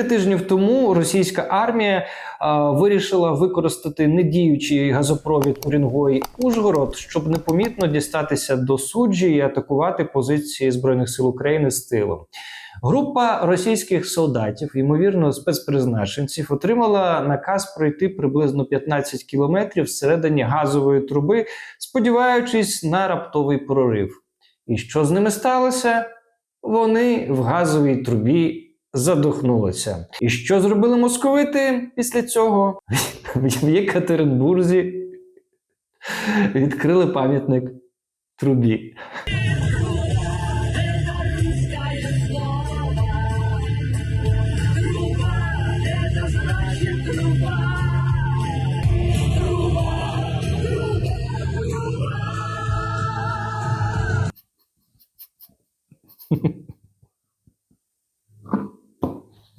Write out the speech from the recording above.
Кілька тижнів тому російська армія а, вирішила використати недіючий газопровід Урінгой Ужгород, щоб непомітно дістатися до суджі і атакувати позиції збройних сил України з тилу. Група російських солдатів, ймовірно, спецпризначенців, отримала наказ пройти приблизно 15 кілометрів всередині газової труби, сподіваючись на раптовий прорив. І що з ними сталося? Вони в газовій трубі задохнулися. І що зробили московити після цього? В Єкатеринбурзі відкрили пам'ятник трубі.